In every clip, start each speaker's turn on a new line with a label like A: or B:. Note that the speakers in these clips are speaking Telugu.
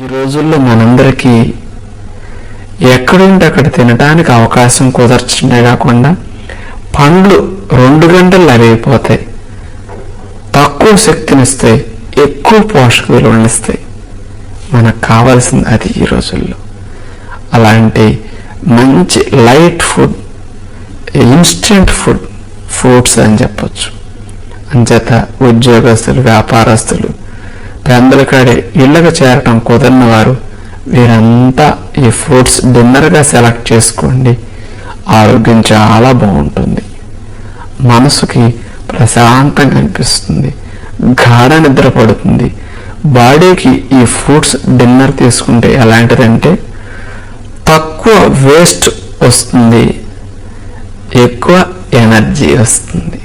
A: ఈ రోజుల్లో మనందరికీ ఎక్కడుంటే అక్కడ తినడానికి అవకాశం కుదర్చడమే కాకుండా పండ్లు రెండు గంటలు అరిగిపోతాయి. తక్కువ శక్తినిస్తాయి ఎక్కువ పోషక విలువనిస్తాయి మనకు కావాల్సింది అది ఈ రోజుల్లో. అలాంటి మంచి light food instant food fruits అని చెప్పచ్చు. అంచేత ఉద్యోగస్తులు వ్యాపారస్తులు పెందలకాడే ఇళ్ళకు చేరటం కుదరని వారు వీరంతా ఈ ఫ్రూట్స్ డిన్నర్గా సెలెక్ట్ చేసుకోండి. ఆరోగ్యం చాలా బాగుంటుంది. మనసుకి ప్రశాంతంగా అనిపిస్తుంది గాఢ నిద్ర పడుతుంది. బాడీకి ఈ ఫ్రూట్స్ డిన్నర్ తీసుకుంటే ఎలాంటిదంటే తక్కువ వేస్ట్ వస్తుంది. ఎక్కువ ఎనర్జీ వస్తుంది.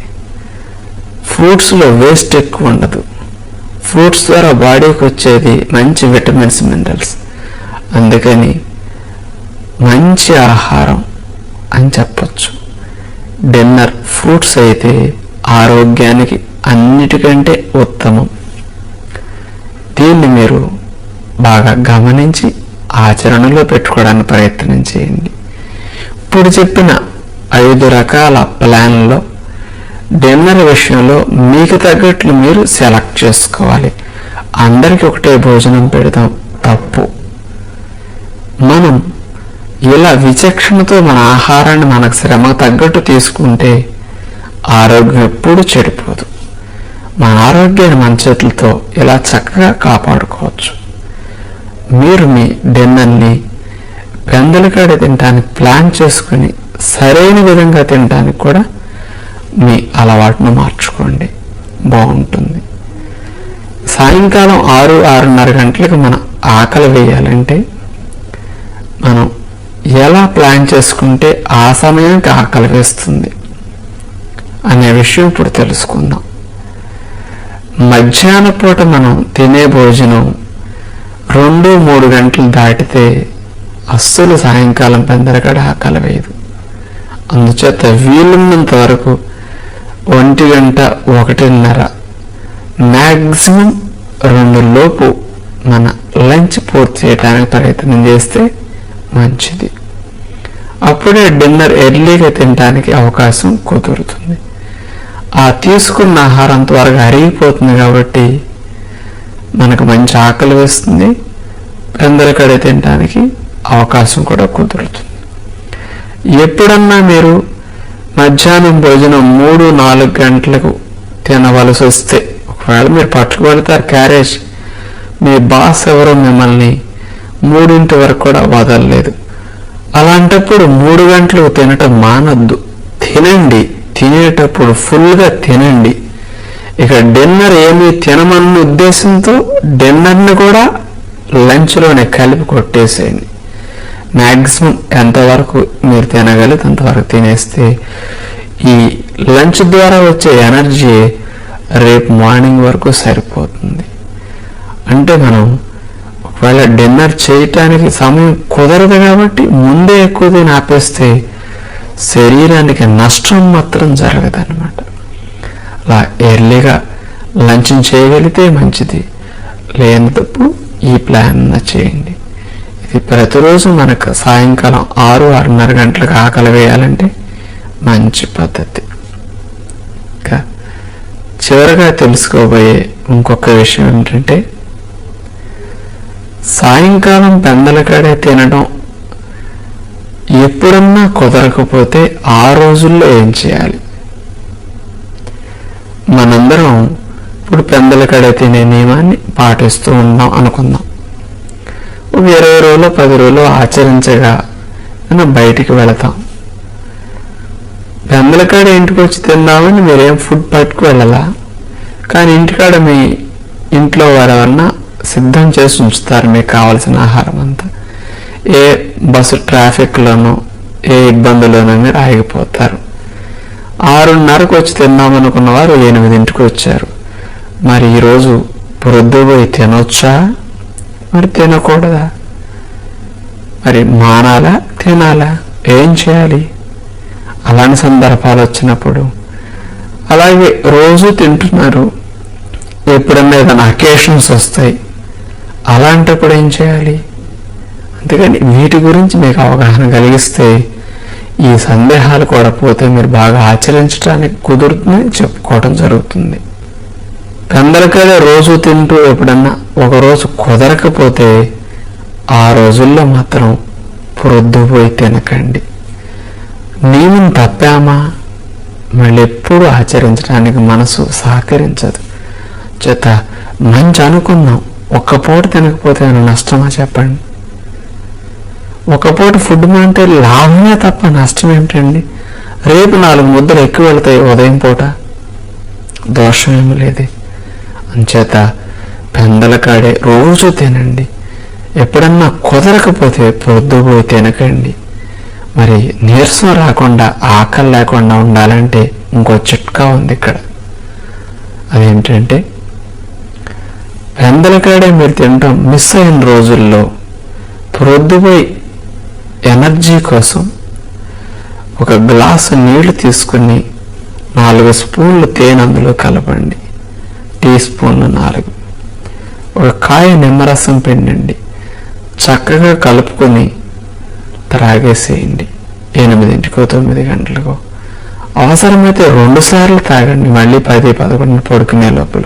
A: ఫ్రూట్స్లో వేస్ట్ ఎక్కువ ఉండదు. ఫ్రూట్స్ ద్వారా బాడీకి వచ్చేది మంచి విటమిన్స్ మినరల్స్. అందుకని మంచి ఆహారం అని చెప్పచ్చు. డిన్నర్ ఫ్రూట్స్ అయితే ఆరోగ్యానికి అన్నిటికంటే ఉత్తమం. దీన్ని మీరు బాగా గమనించి ఆచరణలో పెట్టుకోవడానికి ప్రయత్నం చేయండి. ఇప్పుడు చెప్పిన ఐదు రకాల ప్లాన్లో డిన్నర్ విషయంలో మీకు తగ్గట్లు మీరు సెలెక్ట్ చేసుకోవాలి. అందరికి ఒకటే భోజనం పెడతాం. తప్పు. మనం ఇలా విచక్షణతో మన ఆహారాన్ని మనకు శ్రమ తగ్గట్టు తీసుకుంటే ఆరోగ్యం ఎప్పుడు చెడిపోదు. మన ఆరోగ్యాన్ని మన చేతులతో ఇలా చక్కగా కాపాడుకోవచ్చు. మీరు మీ డిన్నర్ని పెందలకాడ తినడానికి ప్లాన్ చేసుకుని సరైన విధంగా తినడానికి కూడా మీ అలవాటును మార్చుకోండి. బాగుంటుంది. సాయంకాలం ఆరు ఆరున్నర గంటలకు మనం ఆకలి వేయాలంటే మనం ఎలా ప్లాన్ చేసుకుంటే ఆ సమయానికి ఆకలి వేస్తుంది అనే విషయం ఇప్పుడు తెలుసుకుందాం. మధ్యాహ్న పూట మనం తినే భోజనం రెండు మూడు గంటలు దాటితే అస్సలు సాయంకాలం పెందరగడ ఆకలి వేయదు. అందుచేత వీలున్నంత వరకు ఒంటి గంట ఒకటిన్నర. మ్యాక్సిమం రెండు లోపు మన లంచ్ పూర్తి చేయడానికి ప్రయత్నం చేస్తే మంచిది. అప్పుడే డిన్నర్ ఎర్లీగా తినడానికి అవకాశం కుదురుతుంది. ఆ తీసుకున్న ఆహారం త్వరగా అరిగిపోతుంది కాబట్టి మనకు మంచి ఆకలి వేస్తుంది. పెందలకడే తినడానికి అవకాశం కూడా కుదురుతుంది. ఎప్పుడన్నా మీరు మధ్యాహ్నం భోజనం మూడు నాలుగు గంటలకు తినవలసి వస్తే ఒకవేళ మీరు పట్టుకుపెడతారు క్యారేజ్ మీ బాస్ ఎవరో మిమ్మల్ని మూడింటి వరకు కూడా వదలలేదు. అలాంటప్పుడు మూడు గంటలు తినటం మానద్దు. తినండి. తినేటప్పుడు ఫుల్గా తినండి. ఇక డిన్నర్ ఏమీ తినమన్న ఉద్దేశంతో డిన్నర్ని కూడా లంచ్లోనే కలిపి కొట్టేసేయండి. మ్యాక్సిమం ఎంతవరకు మీరు తినగలిగితే అంతవరకు తినేస్తే ఈ లంచ్ ద్వారా వచ్చే ఎనర్జీ రేపు మార్నింగ్ వరకు సరిపోతుంది. అంటే మనం ఒకవేళ డిన్నర్ చేయటానికి సమయం కుదరదు కాబట్టి ముందే ఎక్కువ తిని ఆపేస్తే శరీరానికి నష్టం మాత్రం జరగదు అనమాట అలా ఎర్లీగా లంచ్ చేయగలిగితే మంచిది. లేనప్పుడు ఈ ప్లాన్ చేయండి. ప్రతిరోజు మనకు సాయంకాలం ఆరు ఆరున్నర గంటలకు ఆకలి వేయాలంటే మంచి పద్ధతి. ఇంకా చివరగా తెలుసుకోబోయే ఇంకొక విషయం ఏంటంటే సాయంకాలం పెందలకాడే తినడం ఎప్పుడన్నా కుదరకపోతే ఆ రోజుల్లో ఏం చేయాలి? మనందరం ఇప్పుడు పెందలకాడే తినే నియమాన్ని పాటిస్తూ ఉన్నాం అనుకుందాం. ఇరవై రోజులు పది రోజులు ఆచరించగా మనం బయటికి వెళతాం. పెందలకాడ ఇంటికి వచ్చి తిందామని మీరేం ఫుడ్ పట్టుకు వెళ్ళాలా? కానీ ఇంటికాడ మీ ఇంట్లో వారెవరన్నా సిద్ధం చేసి ఉంచుతారు మీకు కావాల్సిన ఆహారం అంతా. ఏ బస్సు ట్రాఫిక్లోనూ ఏ ఇబ్బందుల్లోనూ మీరు ఆగిపోతారు. ఆరున్నరకు వచ్చి తిందామనుకున్న వారు ఎనిమిదింటికి వచ్చారు మరి ఈరోజు పొద్దుపోయి తినొచ్చా? మరి తినకూడదా? మరి మానాలా? తినాలా? ఏం చేయాలి? అలాంటి సందర్భాలు వచ్చినప్పుడు అలాగే రోజు తింటున్నారు. ఎప్పుడన్నా ఏదైనా అకేషన్స్ వస్తాయి. అలాంటప్పుడు ఏం చేయాలి? అందుకని వీటి గురించి మీకు అవగాహన కలిగిస్తే ఈ సందేహాలు కూడా పోతే మీరు బాగా ఆచరించడానికి కుదురుతుందని చెప్పుకోవడం జరుగుతుంది. పెందలకాయ రోజు తింటూ ఎప్పుడన్నా ఒకరోజు కుదరకపోతే ఆ రోజుల్లో మాత్రం ప్రొద్దుపోయి తినకండి. నియమం తప్పామా? మళ్ళీ ఎప్పుడు ఆచరించడానికి మనసు సహకరించదు. చేత మంచి అనుకున్నాం ఒక్క పూట తినకపోతే నష్టమా చెప్పండి? ఒక పూట ఫుడ్ అంటే లాభమే తప్ప నష్టం ఏమిటండి? రేపు నాలుగు ముద్దలు ఎక్కువ వెళ్తాయి ఉదయం పూట. దోషం ఏమి లేదు. అంచేత పెందల కాడే రోజు తినండి. ఎప్పుడన్నా కుదరకపోతే పొద్దుపోయి తినకండి. మరి నీరసం రాకుండా ఆకలి లేకుండా ఉండాలంటే ఇంకో చిట్కా ఉంది ఇక్కడ. అదేంటంటే పెందలకాడే మీరు తినటం మిస్ అయిన రోజుల్లో ప్రొద్దుపోయి ఎనర్జీ కోసం ఒక గ్లాసు నీళ్ళు తీసుకుని నాలుగు స్పూన్లు తేనె అందులో కలపండి. టీ స్పూన్లు నాలుగు. ఒక కాయ నిమ్మరసం పిండండి. చక్కగా కలుపుకొని త్రాగేసేయండి. ఎనిమిదింటికో తొమ్మిది గంటలకో. అవసరమైతే రెండు సార్లు తాగండి. మళ్ళీ పది పదకొండు పడుకునే లోపల.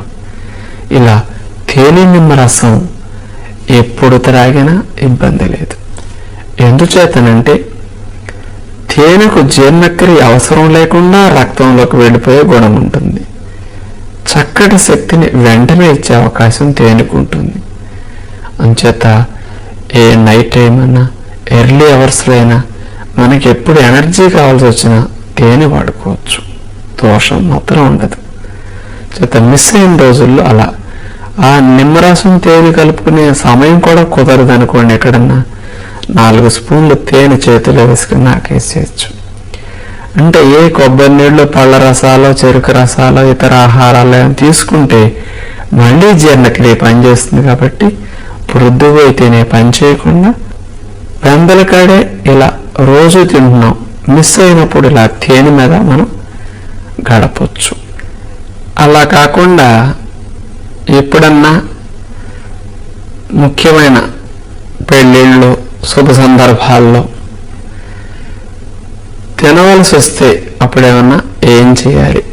A: ఇలా తేనె నిమ్మరసం ఎప్పుడు త్రాగినా ఇబ్బంది లేదు. ఎందుచేతనంటే తేనెకు జీర్ణక్రియ అవసరం లేకుండా రక్తంలోకి వెళ్ళిపోయే గుణం ఉంటుంది. చక్కటి శక్తిని వెంటనే ఇచ్చే అవకాశం తేనుకుంటుంది. అంచేత ఏ నైట్ టైం అయినా ఎర్లీ అవర్స్లో అయినా మనకి ఎప్పుడు ఎనర్జీ కావాల్సి వచ్చినా తేనె వాడుకోవచ్చు. దోషం మాత్రం ఉండదు. చేత మిస్ అయిన రోజుల్లో అలా ఆ నిమ్మరసం తేనె కలుపుకునే సమయం కూడా కుదరదు అనుకోండి ఎక్కడన్నా నాలుగు స్పూన్లు తేనె చేతిలో వేసుకుని నాకేసేయచ్చు అంటే ఏ కొబ్బరి నీళ్ళు పళ్ళ రసాలు చెరుకు రసాలు ఇతర ఆహారాలు ఏమైనా తీసుకుంటే మళ్ళీ జీర్ణక్రియ పనిచేస్తుంది కాబట్టి ప్రొద్దుపోయి తినే పని చేయకుండా పెందలకాడే ఇలా రోజు తింటున్నాం. మిస్ అయినప్పుడు ఇలా తేనె మీద మనం గడపచ్చు. అలా కాకుండా ఎప్పుడన్నా ముఖ్యమైన పెళ్ళిళ్ళు శుభ సందర్భాల్లో తినవలసి వస్తే అప్పుడేమన్నా ఏం చేయాలి?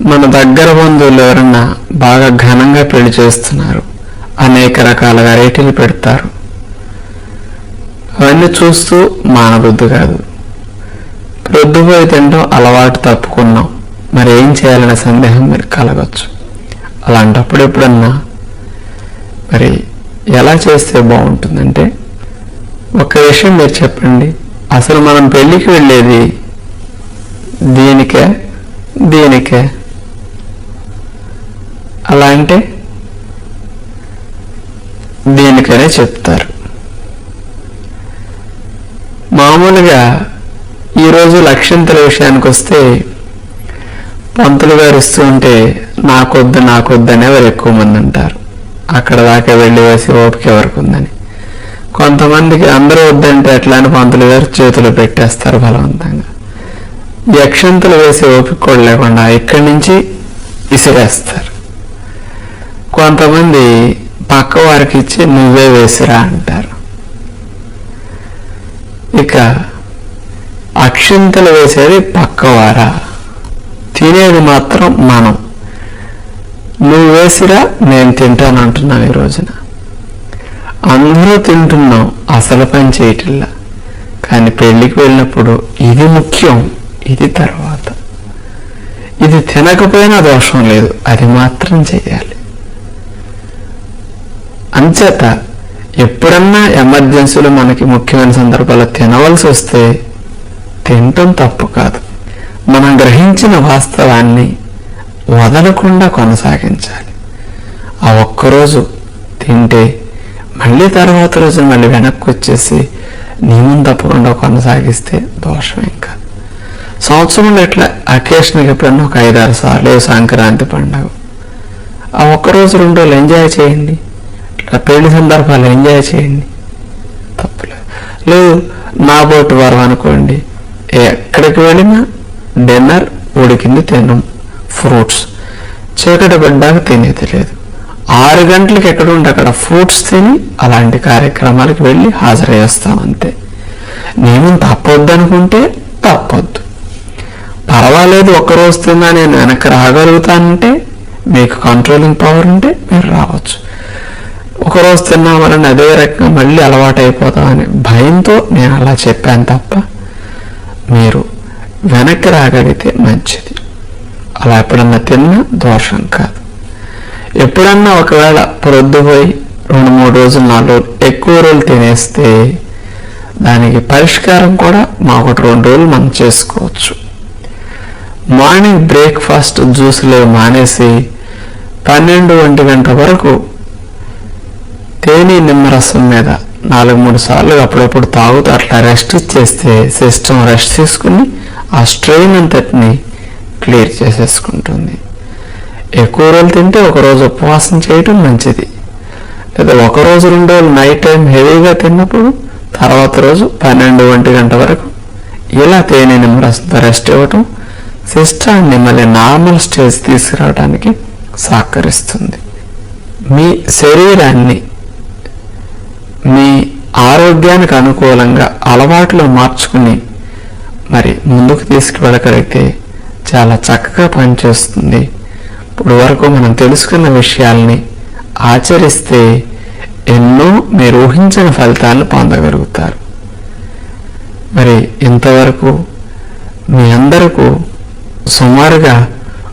A: మన దగ్గర బంధువులు ఎవరన్నా బాగా ఘనంగా పెళ్ళి చేస్తున్నారు అనేక రకాల వెరైటీలు పెడతారు. అవన్నీ చూస్తూ మానబుద్ధి కాదు. ప్రొద్దుపోయి తినడం అలవాటు తప్పుకున్నాం. మరి ఏం చేయాలనే సందేహం మీరు కలగచ్చు. అలాంటప్పుడు ఎప్పుడన్నా మరి ఎలా చేస్తే బాగుంటుందంటే ఒక విషయం మీరు చెప్పండి. అసలు మనం పెళ్ళికి వెళ్ళేది దీనికే? దీనికే? అలా అంటే దీనికనే చెప్తారు. మామూలుగా ఈరోజు లక్ష్యంతల విషయానికి వస్తే పంతులు గారు ఇస్తూ ఉంటే నాకొద్దు నాకొద్దు అనేవారు ఎక్కువ మంది అంటారు అక్కడ దాకా వెళ్ళి వేసి ఓపిక ఎవరికి ఉందని కొంతమందికి అందరూ వద్దంటే ఎట్లాంటి పంతులు గారు చేతులు పెట్టేస్తారు బలవంతంగా. యక్షంతలు వేసే ఓపిక కూడా లేకుండా ఇక్కడి నుంచి ఇసిరేస్తారు. కొంతమంది పక్క వారికి ఇచ్చి నువ్వే వేసిరా అంటారు. ఇక అక్షింతలు వేసేది పక్కవారా? తినేది మాత్రం మనం. నువ్వు వేసిరా నేను తింటాను అంటున్నాను ఈ రోజున. అందరూ తింటున్నాం అసలు పని చేయటంలా. కానీ పెళ్ళికి వెళ్ళినప్పుడు ఇది ముఖ్యం ఇది తర్వాత. ఇది తినకపోయినా దోషం లేదు అది మాత్రం చేయాలి. అంచేత ఎప్పుడన్నా ఎమర్జెన్సీలో మనకి ముఖ్యమైన సందర్భాలు తినవలసి వస్తే తినటం తప్పు కాదు. మనం గ్రహించిన వాస్తవాన్ని వదలకుండా కొనసాగించాలి. ఆ ఒక్కరోజు తింటే మళ్ళీ తర్వాత రోజు మళ్ళీ వెనక్కి వచ్చేసి నియమం తప్పకుండా కొనసాగిస్తే దోషం ఇంకా. సంవత్సరంలో ఎట్లా అకేషన్కి ఎప్పుడన్నా ఒక ఐదారు సార్లు సంక్రాంతి పండుగ. ఆ ఒక్కరోజు రెండు రోజులు ఎంజాయ్ చేయండి. ఇట్లా పెళ్ళి సందర్భాలు ఎంజాయ్ చేయండి. తప్పులేదు లేదు నా బోటు వారు అనుకోండి. ఎక్కడికి వెళ్ళినా డిన్నర్ ఉడికింది తినం ఫ్రూట్స్ చీకటి పడ్డాక తినేది లేదు. ఆరు గంటలకు ఎక్కడ ఉంటే అక్కడ ఫ్రూట్స్ తిని అలాంటి కార్యక్రమాలకు వెళ్ళి హాజరయ్యేస్తాం అంతే. నియమం తప్పొద్దనుకుంటే తప్పొద్దు. పర్వాలేదు ఒక్కరోజు తిన్నా నేను వెనక్కి రాగలుగుతానంటే మీకు కంట్రోలింగ్ పవర్ ఉంటే మీరు రావచ్చు. ఒకరోజు తిన్నామని అదే రకంగా మళ్ళీ అలవాటు అయిపోతామని భయంతో నేను అలా చెప్పాను తప్ప మీరు వెనక్కి రాగలిగితే మంచిది. అలా ఎప్పుడన్నా తిన్నా దోషం కాదు. ఎప్పుడన్నా ఒకవేళ ప్రొద్దుపోయి రెండు మూడు రోజులు నాలుగు రోజులు ఎక్కువ రోజులు తినేస్తే దానికి పరిష్కారం కూడా మా ఒకటి రెండు రోజులు మనం చేసుకోవచ్చు. మార్నింగ్ బ్రేక్ఫాస్ట్ జ్యూస్లు మానేసి పన్నెండు ఒంటి గంట వరకు తేనె నిమ్మరసం మీద నాలుగు మూడు సార్లు అప్పుడప్పుడు తాగుతూ అట్లా రెస్ట్ ఇచ్చేస్తే సిస్టమ్ రెస్ట్ తీసుకుని ఆ స్ట్రెయిన్ అంతటిని క్లియర్ చేసేసుకుంటుంది. ఎక్కువ రోజులు తింటే ఒక రోజు ఉపవాసం చేయటం మంచిది. లేదా ఒక రోజు రెండు రోజులు నైట్ టైం హెవీగా తిన్నప్పుడు తర్వాత రోజు పన్నెండు ఒంటి గంట వరకు ఇలా తేనె నిమ్మరసంతో రెస్ట్ ఇవ్వటం సిస్టాన్ని మళ్ళీ నార్మల్ స్టేజ్ తీసుకురావడానికి సహకరిస్తుంది. మీ శరీరాన్ని మీ ఆరోగ్యానికి అనుకూలంగా అలవాట్లు మార్చుకుని మరి ముందుకు తీసుకువెళ్ళగలిగితే చాలా చక్కగా పనిచేస్తుంది. ఇప్పుడు వరకు మనం తెలుసుకున్న విషయాల్ని ఆచరిస్తే ఎన్నో మీరు ఊహించని ఫలితాలను పొందగలుగుతారు. మరి ఇంతవరకు మీ అందరకు సుమారుగా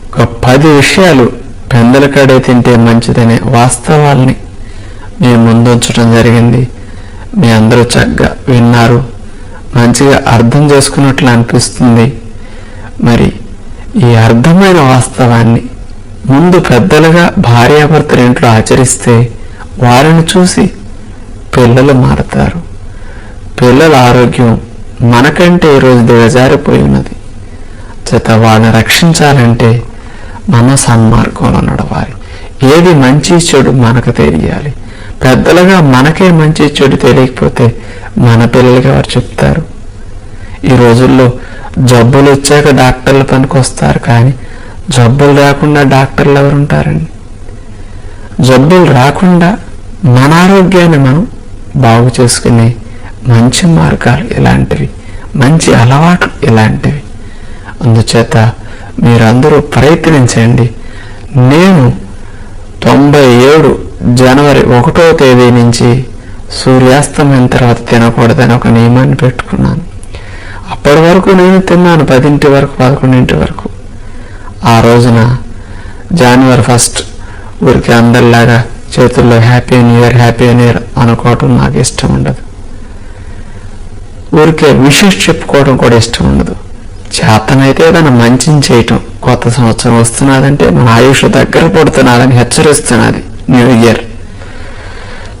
A: ఒక పది విషయాలు పెందల కడే తింటే మంచిదనే వాస్తవాల్ని మేము ముందుంచడం జరిగింది. మీ అందరూ చక్కగా విన్నారు. మంచిగా అర్థం చేసుకున్నట్లు అనిపిస్తుంది. మరి ఈ అర్థమైన వాస్తవాన్ని ముందు పెద్దలుగా భార్యాభర్తలు ఇంట్లో ఆచరిస్తే వారిని చూసి పిల్లలు మారతారు. పిల్లల ఆరోగ్యం మనకంటే ఈరోజు దిగజారిపోయి ఉన్నది. చేత వాళ్ళని రక్షించాలంటే మన సన్మార్గంలో నడవాలి. ఏది మంచి చెడు మనకు తెలియాలి. పెద్దలుగా మనకే మంచి చెడు తెలియకపోతే మన పిల్లలకి ఎవరు చెప్తారు? ఈ రోజుల్లో జబ్బులు వచ్చాక డాక్టర్ల పనికి వస్తారు కానీ జబ్బులు రాకుండా డాక్టర్లు ఎవరు ఉంటారండి జబ్బులు రాకుండా మన ఆరోగ్యాన్ని మనం బాగు చేసుకునే మంచి మార్గాలు ఇలాంటివి మంచి అలవాట్లు ఇలాంటివి అందుచేత మీరందరూ ప్రయత్నించండి. నేను తొంభై ఏడు జనవరి ఒకటో తేదీ నుంచి సూర్యాస్తమైన తర్వాత తినకూడదని ఒక నియమాన్ని పెట్టుకున్నాను. అప్పటి వరకు నేను తిన్నాను పదింటి వరకు పదకొండింటి వరకు. ఆ రోజున జనవరి ఫస్ట్ ఊరికి అందరిలాగా చేతుల్లో happy new year happy new year అనుకోవటం నాకు ఇష్టం ఉండదు. ఊరికే విషెస్ చెప్పుకోవడం కూడా ఇష్టం ఉండదు. చేతనైతే ఏదైనా మంచిని చేయటం కొత్త సంవత్సరం వస్తున్నదంటే మన ఆయుష్ దగ్గర పడుతున్నదని హెచ్చరిస్తున్నది న్యూ ఇయర్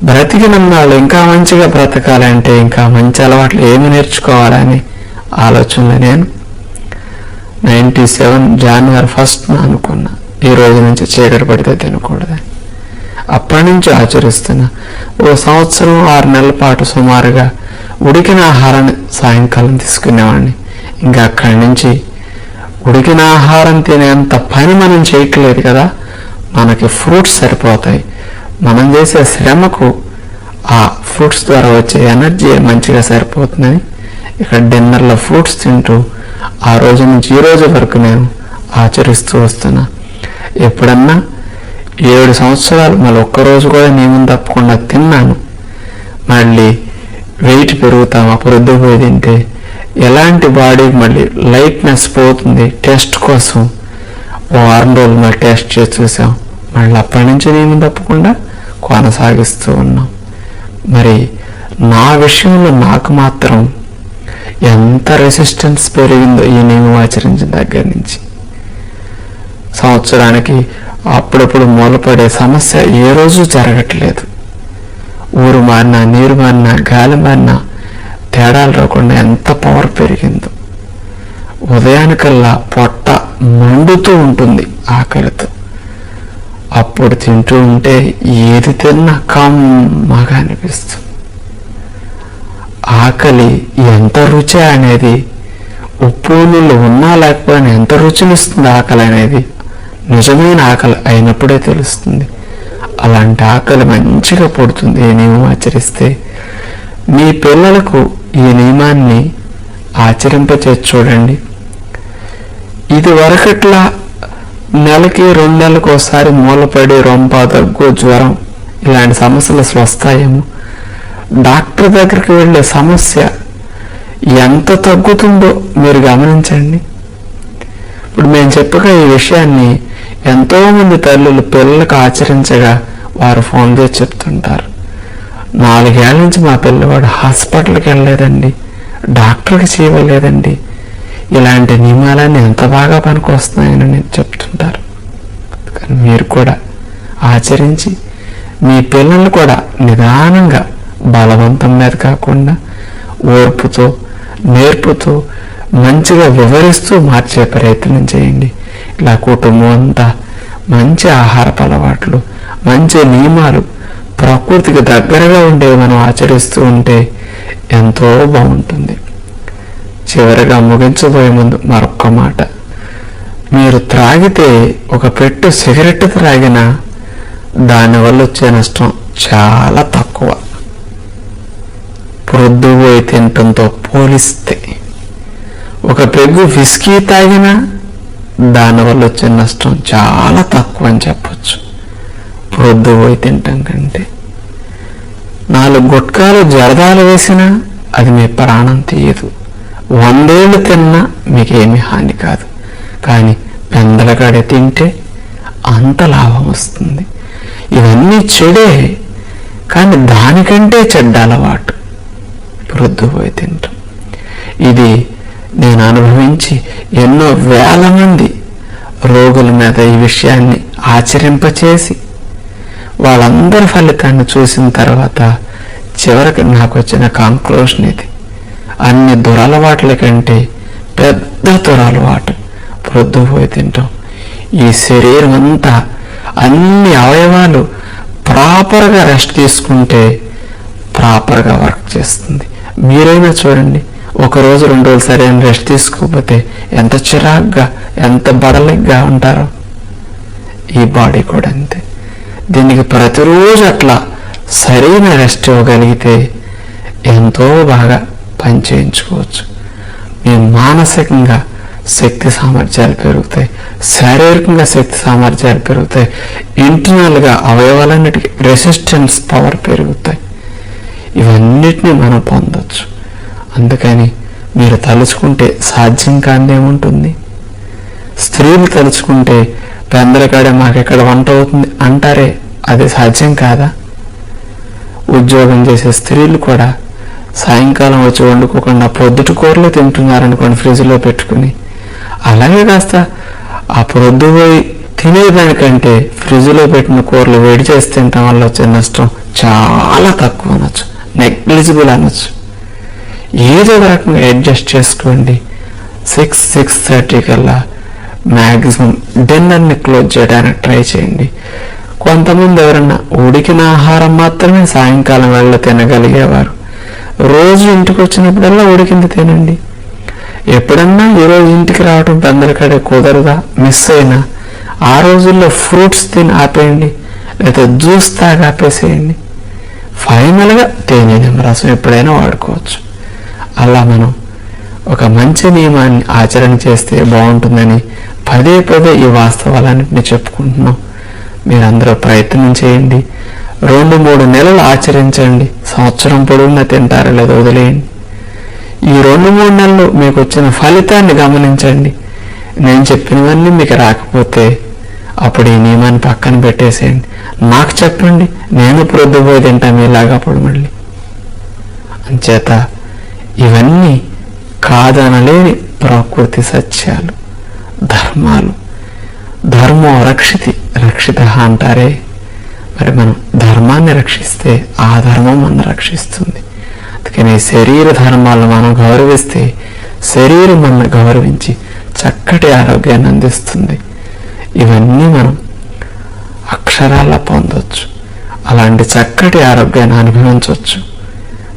A: బ్రతికినన్నాళ్ళు ఇంకా మంచిగా బ్రతకాలంటే ఇంకా మంచి అలవాట్లు ఏమి నేర్చుకోవాలని ఆలోచనలో నేను ట్వంటీ సెవెన్ జనవరి ఫస్ట్ అనుకున్నా. ఈ రోజు నుంచి చీకటి పడితే తినకూడదని అప్పటి నుంచి ఆచరిస్తున్నా ఓ సంవత్సరం ఆరు నెలల పాటు సుమారుగా ఉడికిన ఆహారాన్ని సాయంకాలం తీసుకునేవాడిని. ఇంకా అక్కడి నుంచి ఉడికిన ఆహారం తినేంత పని మనం చేయట్లేదు కదా. మనకి ఫ్రూట్స్ సరిపోతాయి. మనం చేసే శ్రమకు ఆ ఫ్రూట్స్ ద్వారా వచ్చే ఎనర్జీ మంచిగా సరిపోతుందని ఇక్కడ డిన్నర్లో ఫ్రూట్స్ తింటూ ఆ రోజు నుంచి ఈ రోజు వరకు నేను ఆచరిస్తూ వస్తున్నా. ఎప్పుడన్నా ఏడు సంవత్సరాలు మళ్ళీ ఒక్కరోజు కూడా నియమం తప్పకుండా తిన్నాను. మళ్ళీ వెయిట్ పెరుగుతాం అప్పుడు పోయి తింటే. ఎలాంటి బాడీకి మళ్ళీ లైట్నెస్ పోతుంది టెస్ట్ కోసం. వారం రోజులు మళ్ళీ టెస్ట్ చేసి చూసాం. మళ్ళీ అప్పటి నుంచి నేను తప్పకుండా కొనసాగిస్తూ ఉన్నాం. మరి నా విషయంలో నాకు మాత్రం ఎంత రెసిస్టెన్స్ పెరిగిందో ఈ నియమం ఆచరించిన దగ్గర నుంచి. సంవత్సరానికి అప్పుడప్పుడు మూలపడే సమస్య ఏ రోజు జరగట్లేదు. ఊరు మారినా నీరు మారినా గాలి మారినా తేడాలు రాకుండా ఎంత పవర్ పెరిగిందో. ఉదయానికల్లా పొట్ట మండుతూ ఉంటుంది ఆకలితో. అప్పుడు తింటూ ఉంటే ఏది తిన్నా కమ్మగా అనిపిస్తుంది. ఆకలి ఎంత రుచి అనేది? ఉప్పు నీళ్ళు ఉన్నా లేకపోయినా ఎంత రుచినిస్తుంది ఆకలి అనేది? నిజమైన ఆకలి అయినప్పుడే తెలుస్తుంది. అలాంటి ఆకలి మంచిగా పుడుతుంది ఈ నియమం ఆచరిస్తే. మీ పిల్లలకు ఈ నియమాన్ని ఆచరింపచేసి చూడండి. ఇది వరకట్లా నెలకి రెండు నెలలకు ఒకసారి మూలపడి రొంప దగ్గు జ్వరం ఇలాంటి సమస్యలు అసలు డాక్టర్ దగ్గరికి వెళ్ళే సమస్య ఎంత తగ్గుతుందో మీరు గమనించండి. ఇప్పుడు మేము చెప్పగా ఈ విషయాన్ని ఎంతోమంది తల్లులు పిల్లలకు ఆచరించగా వారు ఫోన్ చేసి చెప్తుంటారు. నాలుగేళ్ళ నుంచి మా పిల్లవాడు హాస్పిటల్కి వెళ్ళలేదండి డాక్టర్కి చేయలేదండి. ఇలాంటి నియమాలన్నీ ఎంత బాగా పనికొస్తున్నాయని నేను చెప్తుంటారు. కానీ మీరు కూడా ఆచరించి మీ పిల్లలు కూడా నిదానంగా బలవంతం మీద కాకుండా ఓర్పుతో నేర్పుతూ మంచిగా వివరిస్తూ మార్చే ప్రయత్నం చేయండి. ఇలా కుటుంబం అంతా మంచి ఆహారపు అలవాట్లు మంచి నియమాలు ప్రకృతికి దగ్గరగా ఉండేవి మనం ఆచరిస్తూ ఉంటే ఎంతో బాగుంటుంది. చివరిగా ముగించబోయే ముందు మరొక్క మాట. మీరు త్రాగితే ఒక పెట్టు సిగరెట్ త్రాగినా దానివల్ల వచ్చే నష్టం చాలా తక్కువ. ప్రొద్దుపోయి తినటంతో పోలిస్తే. ఒక పెగ్గు విస్కీ తాగినా దానివల్ల వచ్చే నష్టం చాలా తక్కువ అని చెప్పొచ్చు. ప్రొద్దుపోయి తినటం కంటే. నాలుగు గుట్కాలు జరదాలు వేసినా అది మీ ప్రాణం తీయదు. వందేళ్ళు తిన్నా మీకేమి హాని కాదు. కానీ పెందలగాడే తింటే అంత లాభం వస్తుంది. ఇవన్నీ చెడే కానీ దానికంటే చెడ్డ అలవాటు. వృద్ధుపోయి తింటాం. ఇది నేను అనుభవించి ఎన్నో వేల మంది రోగుల మీద ఈ విషయాన్ని ఆచరింపచేసి వాళ్ళందరి ఫలితాన్ని చూసిన తర్వాత చివరికి నాకు వచ్చిన కాంక్లూషన్ ఇది. అన్ని దురలవాట్ల కంటే పెద్ద దురలవాటు. వృద్ధుపోయి తింటాం. ఈ శరీరం అంతా అన్ని అవయవాలు ప్రాపర్గా రెస్ట్ తీసుకుంటే ప్రాపర్గా వర్క్ చేస్తుంది. మీరైనా చూడండి. ఒక రోజు రెండు రోజులు సరైన రెస్ట్ తీసుకోకపోతే ఎంత చిరాగ్గా ఎంత బడలిగ్గా ఉంటారో. ఈ బాడీ కూడా అంతే. దీనికి ప్రతిరోజు అట్లా సరైన రెస్ట్ ఇవ్వగలిగితే ఎంతో బాగా పని చేయించుకోవచ్చు మీ మానసికంగా శక్తి సామర్థ్యాలు పెరుగుతాయి. శారీరకంగా శక్తి సామర్థ్యాలు పెరుగుతాయి. ఇంటర్నల్గా అవయవాలన్నిటికీ రెసిస్టెన్స్ పవర్ పెరుగుతాయి. ఇవన్నిటిని మనం పొందొచ్చు. అందుకని మీరు తలుచుకుంటే సాధ్యం కానిదేముంటుంది స్త్రీలు తలుచుకుంటే పెందలకాడే మాకెక్కడ వంట అవుతుంది అంటారే అది సాధ్యం కాదా? ఉద్యోగం చేసే స్త్రీలు కూడా సాయంకాలం వచ్చి వండుకోకుండా పొద్దుటి కూరలు తింటున్నారనుకోండి ఫ్రిడ్జ్లో పెట్టుకుని అలాగే కాస్త ఆ పొద్దుపోయి తినేదానికంటే ఫ్రిడ్జ్లో పెట్టిన కూరలు వేడి చేసి తినటం వల్ల వచ్చే నష్టం చాలా తక్కువ అనొచ్చు. నెగ్లిజిబుల్ అనొచ్చు. ఏదో ఒక రకంగా అడ్జస్ట్ చేసుకోండి. సిక్స్ సిక్స్ థర్టీ కల్లా మ్యాక్సిమం డిన్నర్ని క్లోజ్ చేయడానికి ట్రై చేయండి. కొంతమంది ఎవరన్నా ఉడికిన ఆహారం మాత్రమే సాయంకాలం వెళ్ళ తినగలిగేవారు. రోజు ఇంటికి వచ్చినప్పుడల్లా ఉడికింది తినండి. ఎప్పుడన్నా ఈరోజు ఇంటికి రావడం పెద్దలకడే కుదరదా? మిస్ అయినా ఆ రోజుల్లో ఫ్రూట్స్ తిని ఆపేయండి. లేదా జ్యూస్ తాగి ఆపేసేయండి. ఫైనల్గా తేనె నిమ్మరసం ఎప్పుడైనా వాడుకోవచ్చు. అలా మనం ఒక మంచి నియమాన్ని ఆచరణ చేస్తే బాగుంటుందని పదే పదే ఈ వాస్తవాలన్నింటినీ చెప్పుకుంటున్నాం. మీరందరూ ప్రయత్నం చేయండి. రెండు మూడు నెలలు ఆచరించండి. సంవత్సరం పొడవునా తింటారో లేదో వదిలేయండి. ఈ రెండు మూడు నెలలు మీకు వచ్చిన ఫలితాన్ని గమనించండి. నేను చెప్పినవన్నీ మీకు రాకపోతే అప్పుడు ఈ నియమాన్ని పక్కన పెట్టేసేయండి. నాకు చెప్పండి నేను ప్రొద్దుపోయి తింటాను ఇలాగా అప్పుడు మళ్ళీ. అంచేత ఇవన్నీ కాదనలేని ప్రకృతి సత్యాలు ధర్మాలు. ధర్మం రక్షితి రక్షిత అంటారే. మరి మనం ధర్మాన్ని రక్షిస్తే ఆ ధర్మం మనం రక్షిస్తుంది. అందుకని శరీర ధర్మాలను మనం గౌరవిస్తే శరీరం మన గౌరవించి చక్కటి ఆరోగ్యాన్ని అందిస్తుంది. ఇవన్నీ మనం అక్షరాల పొందొచ్చు. అలాంటి చక్కటి ఆరోగ్యాన్ని అనుభవించవచ్చు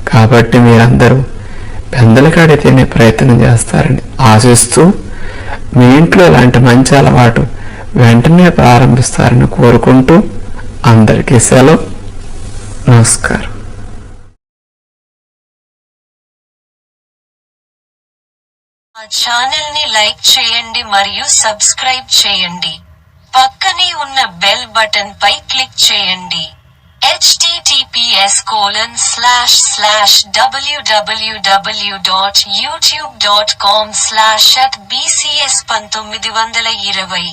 A: కాబట్టి మీరందరూ పెందలకాడి తినే ప్రయత్నం చేస్తారని ఆశిస్తూ మీ ఇంట్లో ఇలాంటి మంచి అలవాటు వెంటనే ప్రారంభిస్తారని కోరుకుంటూ అందరికీ సెలవు. నమస్కారం.
B: ఛానల్ని లైక్ చేయండి మరియు సబ్స్క్రైబ్ చేయండి. పక్కనే ఉన్న బెల్ బటన్ పై క్లిక్ చేయండి. https colon slash slash www dot YouTube dot com slash at BCS పంతొమ్మిది వందల ఇరవై.